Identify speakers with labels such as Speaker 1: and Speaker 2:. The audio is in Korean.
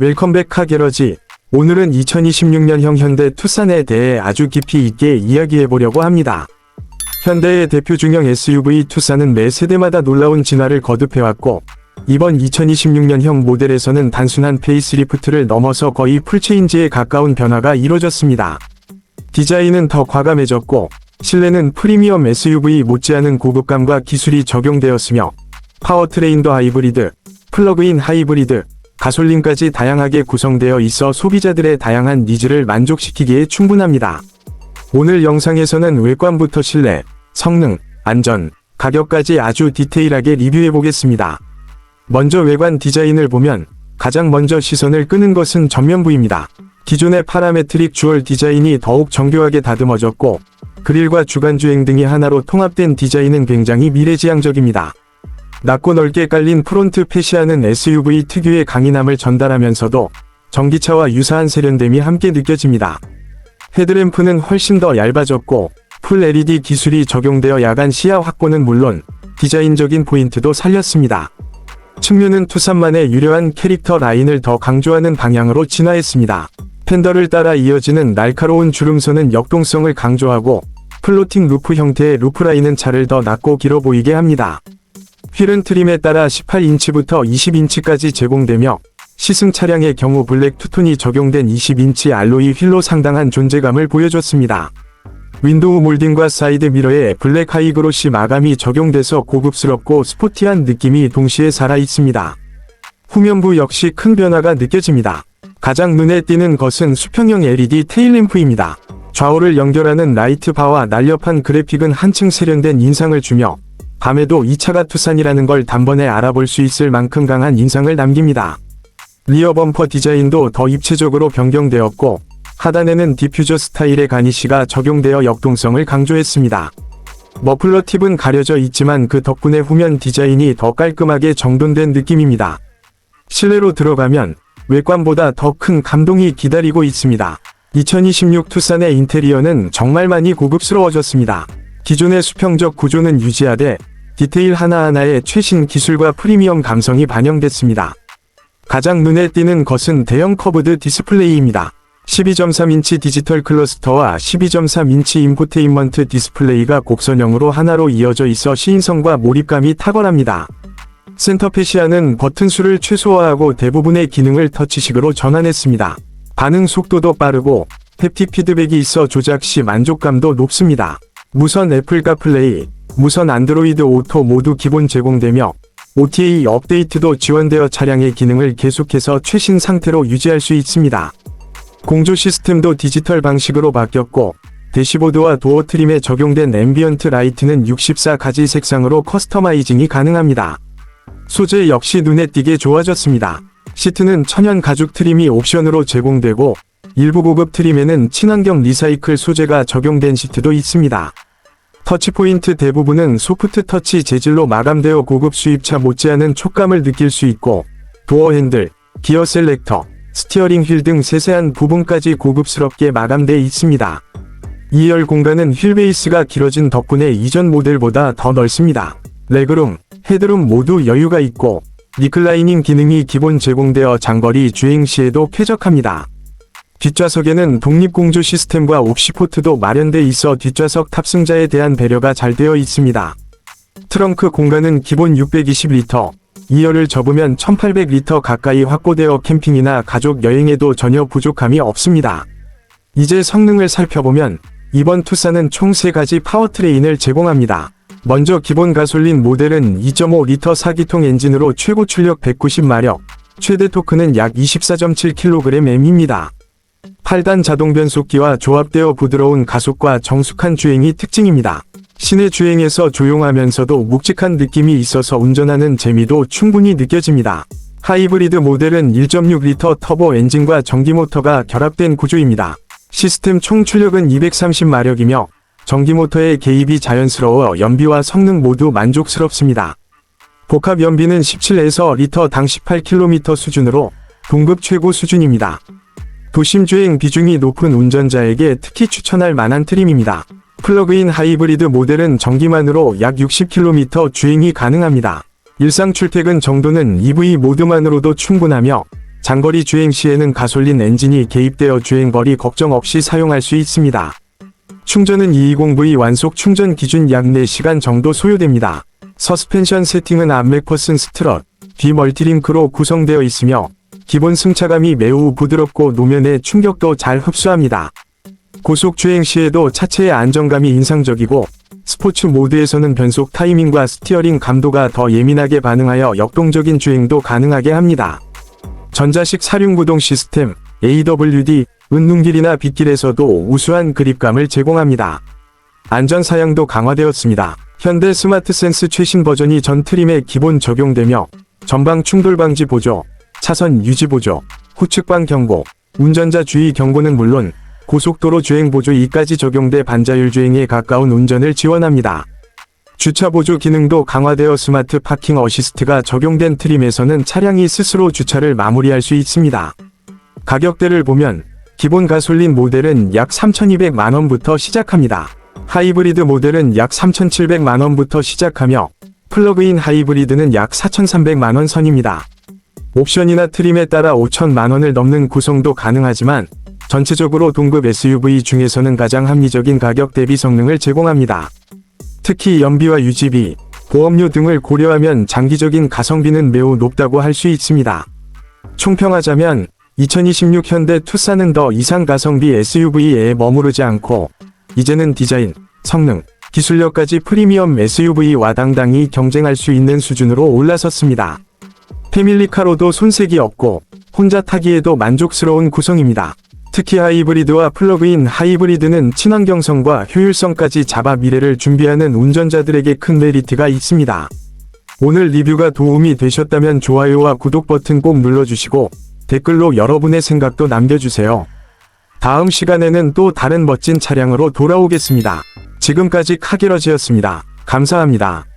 Speaker 1: 웰컴백 카게러지. 오늘은 2026년형 현대 투싼에 대해 아주 깊이 있게 이야기해 보려고 합니다. 현대의 대표 중형 SUV 투싼은 매 세대마다 놀라운 진화를 거듭해왔고, 이번 2026년형 모델에서는 단순한 페이스리프트를 넘어서 거의 풀체인지에 가까운 변화가 이뤄졌습니다. 디자인은 더 과감해졌고, 실내는 프리미엄 SUV 못지않은 고급감과 기술이 적용되었으며, 파워트레인도 하이브리드, 플러그인 하이브리드, 가솔린까지 다양하게 구성되어 있어 소비자들의 다양한 니즈를 만족시키기에 충분합니다. 오늘 영상에서는 외관부터 실내, 성능, 안전, 가격까지 아주 디테일하게 리뷰해 보겠습니다. 먼저 외관 디자인을 보면 가장 먼저 시선을 끄는 것은 전면부입니다. 기존의 파라메트릭 주얼 디자인이 더욱 정교하게 다듬어졌고 그릴과 주간주행 등이 하나로 통합된 디자인은 굉장히 미래지향적입니다. 낮고 넓게 깔린 프론트 패시아는 SUV 특유의 강인함을 전달하면서도 전기차와 유사한 세련됨이 함께 느껴집니다. 헤드램프는 훨씬 더 얇아졌고 풀 LED 기술이 적용되어 야간 시야 확보는 물론 디자인적인 포인트도 살렸습니다. 측면은 투싼만의 유려한 캐릭터 라인을 더 강조하는 방향으로 진화했습니다. 팬더를 따라 이어지는 날카로운 주름선은 역동성을 강조하고 플로팅 루프 형태의 루프라인은 차를 더 낮고 길어 보이게 합니다. 휠은 트림에 따라 18인치부터 20인치까지 제공되며 시승 차량의 경우 블랙 투톤이 적용된 20인치 알로이 휠로 상당한 존재감을 보여줬습니다. 윈도우 몰딩과 사이드 미러에 블랙 하이그로시 마감이 적용돼서 고급스럽고 스포티한 느낌이 동시에 살아있습니다. 후면부 역시 큰 변화가 느껴집니다. 가장 눈에 띄는 것은 수평형 LED 테일램프입니다. 좌우를 연결하는 라이트 바와 날렵한 그래픽은 한층 세련된 인상을 주며 밤에도 이 차가 투싼이라는 걸 단번에 알아볼 수 있을 만큼 강한 인상을 남깁니다. 리어 범퍼 디자인도 더 입체적으로 변경되었고 하단에는 디퓨저 스타일의 가니쉬가 적용되어 역동성을 강조했습니다. 머플러 팁은 가려져 있지만 그 덕분에 후면 디자인이 더 깔끔하게 정돈된 느낌입니다. 실내로 들어가면 외관보다 더 큰 감동이 기다리고 있습니다. 2026 투싼의 인테리어는 정말 많이 고급스러워졌습니다. 기존의 수평적 구조는 유지하되 디테일 하나하나에 최신 기술과 프리미엄 감성이 반영됐습니다. 가장 눈에 띄는 것은 대형 커브드 디스플레이입니다. 12.3인치 디지털 클러스터와 12.3인치 인포테인먼트 디스플레이가 곡선형으로 하나로 이어져 있어 시인성과 몰입감이 탁월합니다. 센터 페시아는 버튼 수를 최소화하고 대부분의 기능을 터치식으로 전환했습니다. 반응 속도도 빠르고 햅틱 피드백이 있어 조작 시 만족감도 높습니다. 무선 애플 카플레이, 무선 안드로이드 오토 모두 기본 제공되며 OTA 업데이트도 지원되어 차량의 기능을 계속해서 최신 상태로 유지할 수 있습니다. 공조 시스템도 디지털 방식으로 바뀌었고 대시보드와 도어 트림에 적용된 앰비언트 라이트는 64가지 색상으로 커스터마이징이 가능합니다. 소재 역시 눈에 띄게 좋아졌습니다. 시트는 천연 가죽 트림이 옵션으로 제공되고 일부 고급 트림에는 친환경 리사이클 소재가 적용된 시트도 있습니다. 터치 포인트 대부분은 소프트 터치 재질로 마감되어 고급 수입차 못지않은 촉감을 느낄 수 있고 도어 핸들, 기어 셀렉터, 스티어링 휠 등 세세한 부분까지 고급스럽게 마감돼 있습니다. 2열 공간은 휠 베이스가 길어진 덕분에 이전 모델보다 더 넓습니다. 레그룸, 헤드룸 모두 여유가 있고 리클라이닝 기능이 기본 제공되어 장거리 주행 시에도 쾌적합니다. 뒷좌석에는 독립공조 시스템과 옵시포트도 마련돼 있어 뒷좌석 탑승자에 대한 배려가 잘 되어 있습니다. 트렁크 공간은 기본 620리터, 2열을 접으면 1800리터 가까이 확보되어 캠핑이나 가족 여행에도 전혀 부족함이 없습니다. 이제 성능을 살펴보면 이번 투싼은 총 3가지 파워트레인을 제공합니다. 먼저 기본 가솔린 모델은 2.5리터 4기통 엔진으로 최고 출력 190마력, 최대 토크는 약 24.7kgm입니다. 8단 자동 변속기와 조합되어 부드러운 가속과 정숙한 주행이 특징입니다. 시내 주행에서 조용하면서도 묵직한 느낌이 있어서 운전하는 재미도 충분히 느껴집니다. 하이브리드 모델은 1.6리터 터보 엔진과 전기 모터가 결합된 구조입니다. 시스템 총 출력은 230마력이며 전기 모터의 개입이 자연스러워 연비와 성능 모두 만족스럽습니다. 복합 연비는 17에서 리터당 18km 수준으로 동급 최고 수준입니다. 도심 주행 비중이 높은 운전자에게 특히 추천할 만한 트림입니다. 플러그인 하이브리드 모델은 전기만으로 약 60km 주행이 가능합니다. 일상 출퇴근 정도는 EV 모드만으로도 충분하며 장거리 주행 시에는 가솔린 엔진이 개입되어 주행거리 걱정 없이 사용할 수 있습니다. 충전은 220V 완속 충전 기준 약 4시간 정도 소요됩니다. 서스펜션 세팅은 암맥 퍼슨 스트럿, 뒤 멀티링크로 구성되어 있으며 기본 승차감이 매우 부드럽고 노면의 충격도 잘 흡수합니다. 고속 주행 시에도 차체의 안정감이 인상적이고 스포츠 모드에서는 변속 타이밍과 스티어링 감도가 더 예민하게 반응하여 역동적인 주행도 가능하게 합니다. 전자식 사륜구동 시스템 AWD 은눈길이나 빗길에서도 우수한 그립감을 제공합니다. 안전 사양도 강화되었습니다. 현대 스마트 센스 최신 버전이 전 트림에 기본 적용되며 전방 충돌 방지 보조, 차선 유지 보조, 후측방 경고, 운전자 주의 경고는 물론 고속도로 주행 보조 2까지 적용돼 반자율 주행에 가까운 운전을 지원합니다. 주차 보조 기능도 강화되어 스마트 파킹 어시스트가 적용된 트림에서는 차량이 스스로 주차를 마무리할 수 있습니다. 가격대를 보면 기본 가솔린 모델은 약 3,200만원부터 시작합니다. 하이브리드 모델은 약 3,700만원부터 시작하며 플러그인 하이브리드는 약 4,300만원 선입니다. 옵션이나 트림에 따라 5천만원을 넘는 구성도 가능하지만 전체적으로 동급 SUV 중에서는 가장 합리적인 가격 대비 성능을 제공합니다. 특히 연비와 유지비, 보험료 등을 고려하면 장기적인 가성비는 매우 높다고 할 수 있습니다. 총평하자면 2026 현대 투싼은 더 이상 가성비 SUV에 머무르지 않고 이제는 디자인, 성능, 기술력까지 프리미엄 SUV와 당당히 경쟁할 수 있는 수준으로 올라섰습니다. 패밀리카로도 손색이 없고 혼자 타기에도 만족스러운 구성입니다. 특히 하이브리드와 플러그인 하이브리드는 친환경성과 효율성까지 잡아 미래를 준비하는 운전자들에게 큰 메리트가 있습니다. 오늘 리뷰가 도움이 되셨다면 좋아요와 구독 버튼 꼭 눌러주시고 댓글로 여러분의 생각도 남겨주세요. 다음 시간에는 또 다른 멋진 차량으로 돌아오겠습니다. 지금까지 카게러지였습니다. 감사합니다.